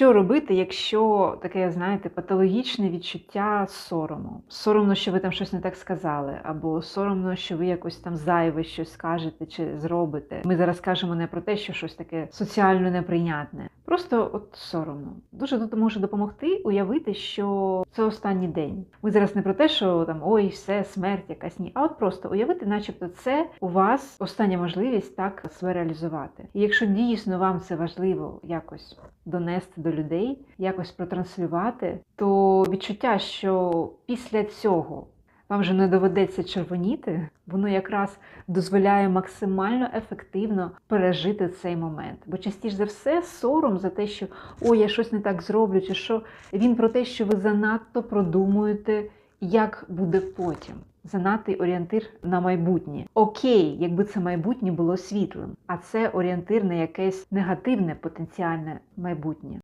Що робити, якщо таке, знаєте, патологічне відчуття сорому? Соромно, що ви там щось не так сказали, або соромно, що ви якось там зайве щось скажете чи зробите. Ми зараз кажемо не про те, що щось таке соціально неприйнятне. Просто от соромно. Дуже тут може допомогти уявити, що це останній день. Ми зараз не про те, що там ой, все, смерть якась ні, а от просто уявити, начебто, це у вас остання можливість так себе реалізувати. І якщо дійсно вам це важливо якось донести до людей, якось протранслювати, то відчуття, що після цього вам вже не доведеться червоніти, воно якраз дозволяє максимально ефективно пережити цей момент. Бо частіше за все сором за те, що ой, я щось не так зроблю, чи що він про те, що ви занадто продумуєте, як буде потім. Занадтий орієнтир на майбутнє. Окей, якби це майбутнє було світлим, а це орієнтир на якесь негативне потенціальне майбутнє.